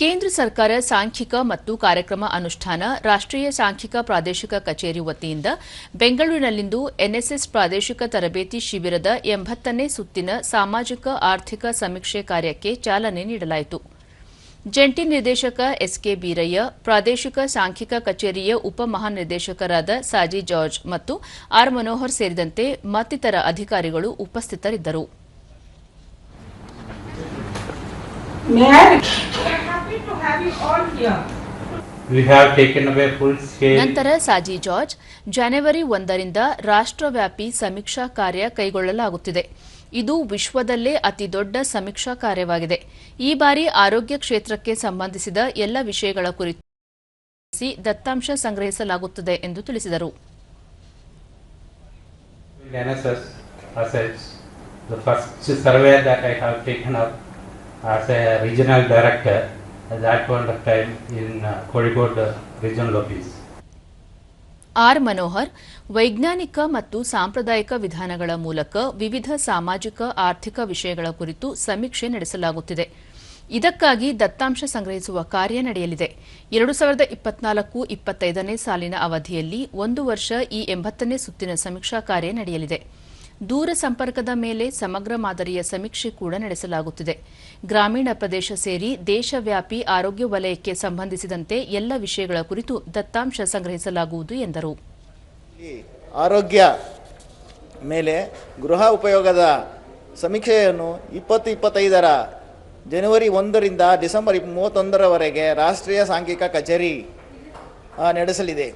ಕೇಂದ್ರ ಸರ್ಕಾರ ಸಾಂಖ್ಯಿಕ ಮತ್ತು ಕಾರ್ಯಕ್ರಮ ಅನುಷ್ಠಾನ, ರಾಷ್ಟ್ರೀಯ ಸಾಂಖ್ಯಿಕ ಪ್ರಾದೇಶಿಕ ಕಚೇರಿ ವತಿಯಿಂದ ಬೆಂಗಳೂರಿನಲ್ಲಿಂದು ಎನ್ಎಸ್ಎಸ್ ಪ್ರಾದೇಶಿಕ ತರಬೇತಿ ಶಿಬಿರದ ಎಂಬತ್ತನೇ ಸುತ್ತಿನ ಸಾಮಾಜಿಕ ಆರ್ಥಿಕ ಸಮೀಕ್ಷೆ ಕಾರ್ಯಕ್ಕೆ ಚಾಲನೆ ನೀಡಲಾಯಿತು. ಜಂಟಿ ನಿರ್ದೇಶಕ ಎಸ್ಕೆ ಬೀರಯ್ಯ, ಪ್ರಾದೇಶಿಕ ಸಾಂಖ್ಯಿಕ ಕಚೇರಿಯ ಉಪಮಹಾನಿರ್ದೇಶಕರಾದ ಸಾಜಿ ಜಾರ್ಜ್ ಮತ್ತು ಆರ್ ಮನೋಹರ್ ಸೇರಿದಂತೆ ಮತ್ತಿತರ ಅಧಿಕಾರಿಗಳು ಉಪಸ್ಥಿತರಿದ್ದರು. ನಂತರ ಸಾಜಿ ಜಾರ್ಜ್ ಜನವರಿ ಒಂದರಿಂದ ರಾಷ್ಟ್ರವ್ಯಾಪಿ ಸಮೀಕ್ಷಾ ಕಾರ್ಯ ಕೈಗೊಳ್ಳಲಾಗುತ್ತಿದೆ. ಇದು ವಿಶ್ವದಲ್ಲೇ ಅತಿ ದೊಡ್ಡ ಸಮೀಕ್ಷಾ ಕಾರ್ಯವಾಗಿದೆ. ಈ ಬಾರಿ ಆರೋಗ್ಯ ಕ್ಷೇತ್ರಕ್ಕೆ ಸಂಬಂಧಿಸಿದ ಎಲ್ಲ ವಿಷಯಗಳ ಕುರಿತು ದತ್ತಾಂಶ ಸಂಗ್ರಹಿಸಲಾಗುತ್ತದೆ ಎಂದು ತಿಳಿಸಿದರು. NSS assets. The first survey that I have taken up as a regional director at that point of time in uh, regional. R Manohar ವೈಜ್ಞಾನಿಕ ಮತ್ತು ಸಾಂಪ್ರದಾಯಿಕ ವಿಧಾನಗಳ ಮೂಲಕ ವಿವಿಧ ಸಾಮಾಜಿಕ ಆರ್ಥಿಕ ವಿಷಯಗಳ ಕುರಿತು ಸಮೀಕ್ಷೆ ನಡೆಸಲಾಗುತ್ತಿದೆ. ಇದಕ್ಕಾಗಿ ದತ್ತಾಂಶ ಸಂಗ್ರಹಿಸುವ ಕಾರ್ಯ ನಡೆಯಲಿದೆ. ಎರಡು ಸಾವಿರದ ಇಪ್ಪತ್ನಾಲ್ಕು ಇಪ್ಪತ್ತೈದನೇ ಸಾಲಿನ ಅವಧಿಯಲ್ಲಿ ಒಂದು ವರ್ಷ ಈ ಎಂಬತ್ತನೇ ಸುತ್ತಿನ ಸಮೀಕ್ಷಾ ಕಾರ್ಯ ನಡೆಯಲಿದೆ. ದೂರ ಸಂಪರ್ಕದ ಮೇಲೆ ಸಮಗ್ರ ಮಾದರಿಯ ಸಮೀಕ್ಷೆ ಕೂಡ ನಡೆಸಲಾಗುತ್ತಿದೆ. ಗ್ರಾಮೀಣ ಪ್ರದೇಶ ಸೇರಿ ದೇಶವ್ಯಾಪಿ ಆರೋಗ್ಯ ವಲಯಕ್ಕೆ ಸಂಬಂಧಿಸಿದಂತೆ ಎಲ್ಲ ವಿಷಯಗಳ ಕುರಿತು ದತ್ತಾಂಶ ಸಂಗ್ರಹಿಸಲಾಗುವುದು ಎಂದರು. ಆರೋಗ್ಯ ಮೇಲೆ ಗೃಹ ಉಪಯೋಗದ ಸಮೀಕ್ಷೆಯನ್ನು ಇಪ್ಪತ್ತು ಇಪ್ಪತ್ತೈದರ ಜನವರಿ ಒಂದರಿಂದ ಡಿಸೆಂಬರ್ ಮೂವತ್ತೊಂದರವರೆಗೆ ರಾಷ್ಟ್ರೀಯ ಸಾಂಘಿಕ ಕಚೇರಿ ನಡೆಸಲಿದೆ.